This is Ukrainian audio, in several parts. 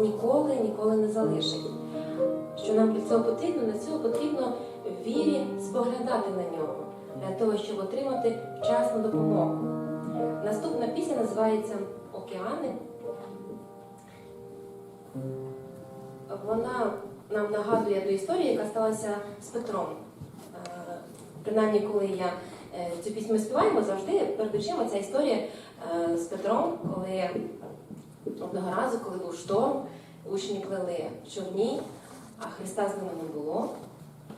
ніколи, ніколи не залишить. Що нам для цього потрібно, для цього потрібно вірі споглядати на нього, для того, щоб отримати вчасну допомогу. Наступна пісня називається Океани. Вона нам нагадує ту історію, яка сталася з Петром. Е, Принаймні, коли я е, цю пісню співаємо, завжди перед очима ця історія е, з Петром, коли одного разу, коли був шторм, учні плели в човні, а Христа з ними не було.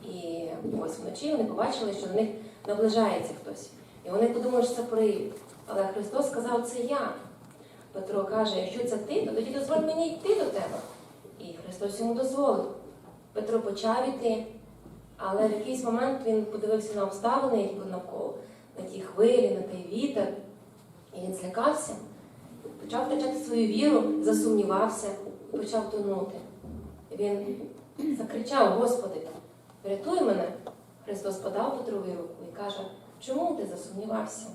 І ось вночі вони побачили, що до них наближається хтось. І вони подумали, що це привид. Але Христос сказав, це я. Петро каже, якщо це ти, то тоді дозволь мені йти до тебе. І Христос йому дозволив. Петро почав іти, але в якийсь момент він подивився на обставини, які навколо, на ті хвилі, на той вітер, і він злякався, почав втрачати свою віру, засумнівався і почав тонути. Він закричав: Господи, врятуй мене. Христос подав Петрові руку і каже, чому ти засумнівався?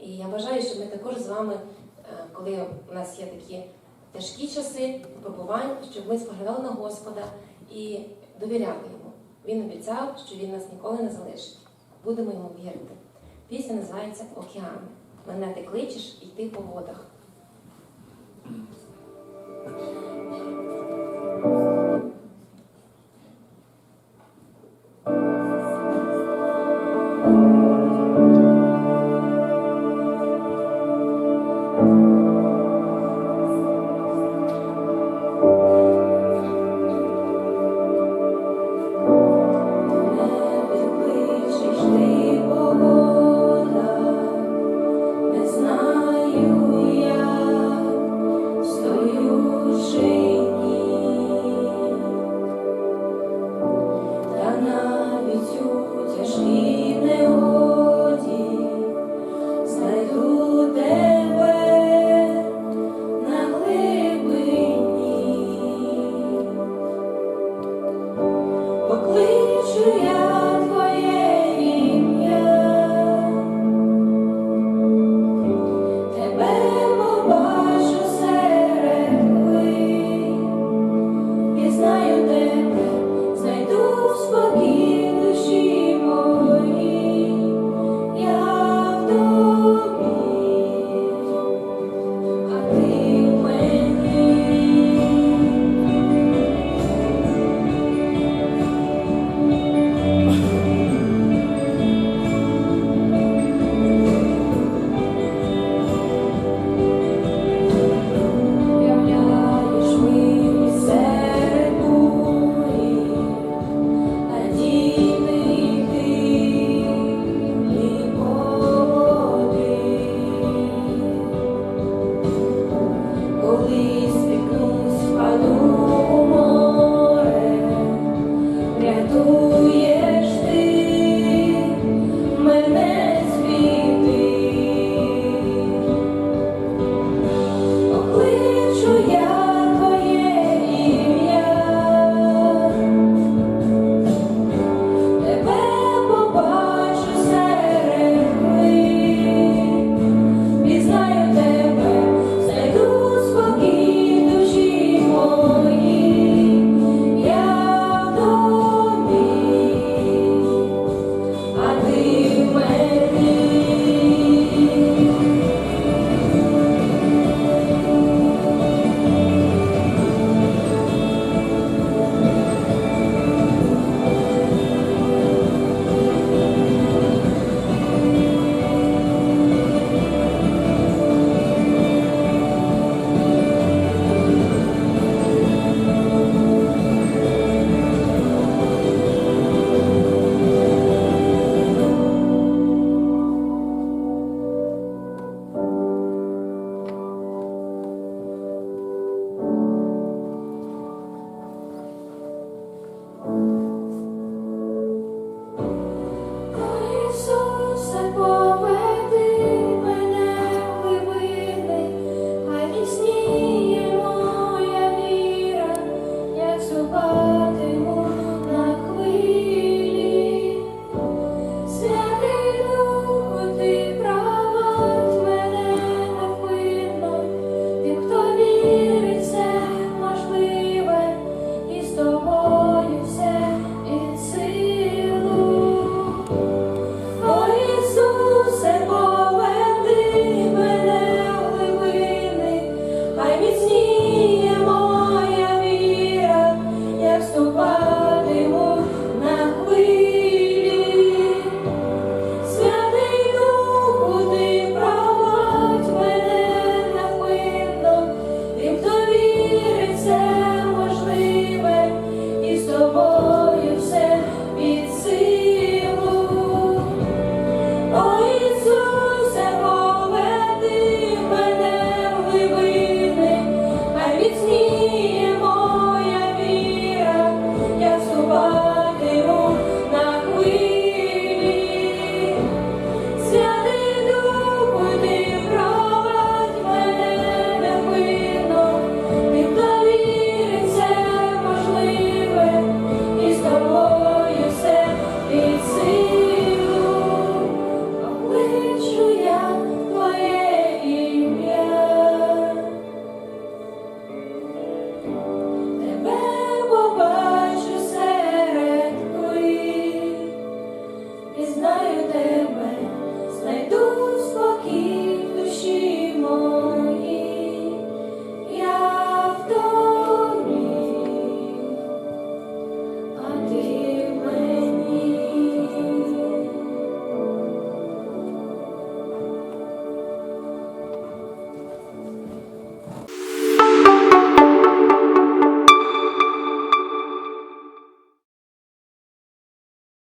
І я бажаю, щоб ми також з вами, е, коли у нас є такі тяжкі часи випробувань, щоб ми споглядали на Господа і довіряли йому. Він обіцяв, що він нас ніколи не залишить. Будемо йому вірити. Пісня називається Океани. Мене ти кличеш йти по водах.